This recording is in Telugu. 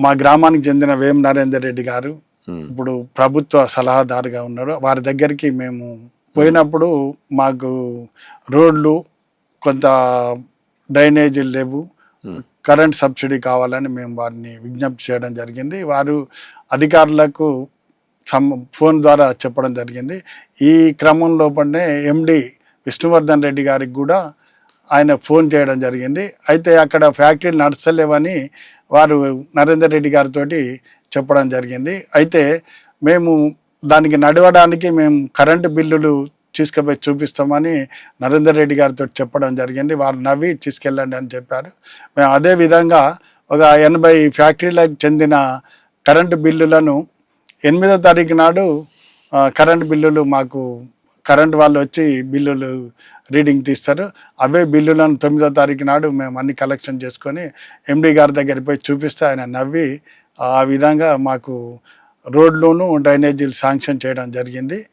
మా గ్రామానికి చెందిన వేం నరేందర్ రెడ్డి గారు ఉమ్, ఇప్పుడు ప్రభుత్వ సలహాదారుగా ఉన్నారు. వారి దగ్గరికి మేము పోయినప్పుడు మాకు రోడ్లు కొంత డ్రైనేజీలు లేవు. కరెంట్ సబ్సిడీ కావాలని మేము వారిని విజ్ఞప్తి చేయడం జరిగింది. వారు అధికారులకు ఫోన్ ద్వారా చెప్పడం జరిగింది. ఈ క్రమం లోపలనే ఎండి విష్ణువర్ధన్ రెడ్డి గారికి కూడా ఆయన ఫోన్ చేయడం జరిగింది. అయితే అక్కడ ఫ్యాక్టరీలు నడుస్తలేవని వారు నరేందర్ రెడ్డి గారితో చెప్పడం జరిగింది. అయితే మేము దానికి నడవడానికి మేము కరెంటు బిల్లులు తీసుకుపోయి చూపిస్తామని నరేందర్ రెడ్డి గారితో చెప్పడం జరిగింది. వారు నవ్వి తీసుకెళ్ళండి అని చెప్పారు. మేము అదే విధంగా ఒక ఎనభై ఫ్యాక్టరీలకు చెందిన కరెంటు బిల్లులను ఎనిమిదో తారీఖు నాడు కరెంటు బిల్లులు మాకు కరెంట్ వాళ్ళు వచ్చి బిల్లులు రీడింగ్ తీస్తారు. అవే బిల్లులను తొమ్మిదో తారీఖు నాడు మేము అన్ని కలెక్షన్ చేసుకొని ఎండి గారి దగ్గరికి పోయి చూపిస్తే ఆయన నవ్వి ఆ విధంగా మాకు రోడ్లోనూ డ్రైనేజీలు శాంక్షన్ చేయడం జరిగింది.